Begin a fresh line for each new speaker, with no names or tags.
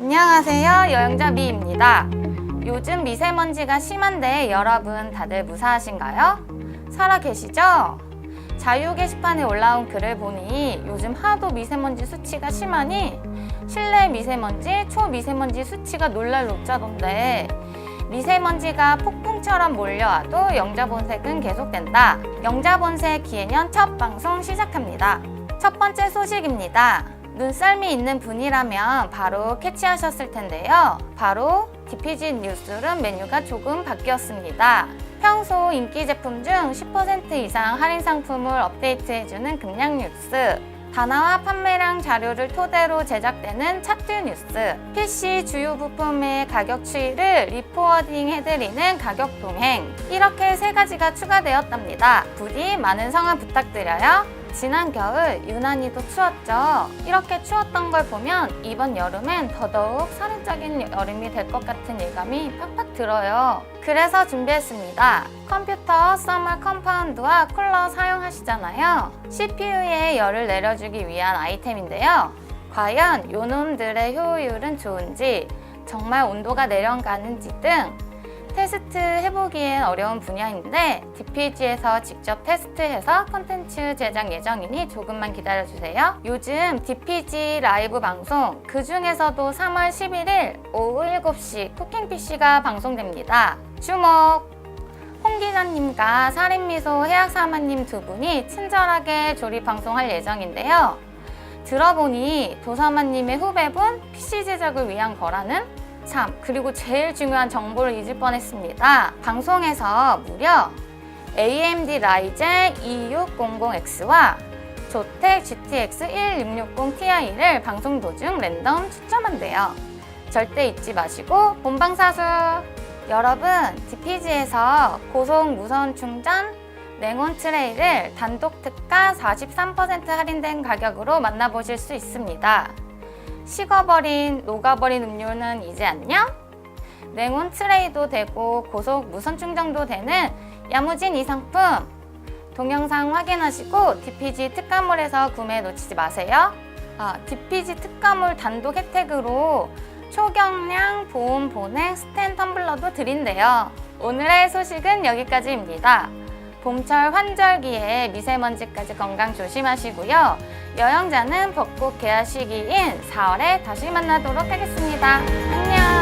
안녕하세요. 여행자 미입니다. 요즘 미세먼지가 심한데 여러분 다들 무사하신가요? 살아 계시죠? 자유 게시판에 올라온 글을 보니 요즘 하도 미세먼지 수치가 심하니 실내 미세먼지, 초미세먼지 수치가 놀랄 높자던데 미세먼지가 폭풍처럼 몰려와도 영자본색은 계속된다. 영자본색 기해년 첫 방송 시작합니다. 첫 번째 소식입니다. 눈썰미 있는 분이라면 바로 캐치하셨을 텐데요. 바로 DPG 뉴스룸 메뉴가 조금 바뀌었습니다. 평소 인기 제품 중 10% 이상 할인 상품을 업데이트해주는 금량 뉴스, 단화와 판매량 자료를 토대로 제작되는 차트 뉴스, PC 주요 부품의 가격 추이를 리포워딩 해드리는 가격 동행, 이렇게 세 가지가 추가되었답니다. 부디 많은 성원 부탁드려요. 지난 겨울 유난히도 추웠죠. 이렇게 추웠던 걸 보면 이번 여름엔 더더욱 살인적인 여름이 될 것 같은 예감이 팍팍 들어요. 그래서 준비했습니다. 컴퓨터 서머 컴파운드와 쿨러 사용하시잖아요. CPU에 열을 내려주기 위한 아이템인데요. 과연 요놈들의 효율은 좋은지, 정말 온도가 내려가는지 등 테스트 해보기엔 어려운 분야인데 DPG에서 직접 테스트해서 콘텐츠 제작 예정이니 조금만 기다려주세요. 요즘 DPG 라이브 방송 그 중에서도 3월 11일 오후 7시 쿠킹 PC가 방송됩니다. 주목! 홍 기자님과 살인미소 해학사마님 두 분이 친절하게 조립 방송할 예정인데요. 들어보니 도사마님의 후배분 PC 제작을 위한 거라는 참 그리고 제일 중요한 정보를 잊을 뻔했습니다. 방송에서 무려 AMD 라이젠 2600X와 조텍 GTX 1660ti를 방송 도중 랜덤 추첨한대요. 절대 잊지 마시고 본방사수! 여러분, DPG에서 고속 무선 충전 냉온 트레이를 단독 특가 43% 할인된 가격으로 만나보실 수 있습니다. 식어버린, 녹아버린 음료는 이제 안녕? 냉온 트레이도 되고 고속 무선 충전도 되는 야무진 이 상품 동영상 확인하시고 DPG 특가몰에서 구매 놓치지 마세요. 아, DPG 특가몰 단독 혜택으로 초경량 보온 보냉 스텐 텀블러도 드린대요. 오늘의 소식은 여기까지입니다. 봄철 환절기에 미세먼지까지 건강 조심하시고요. 여행자는 벚꽃 개화 시기인 4월에 다시 만나도록 하겠습니다. 안녕!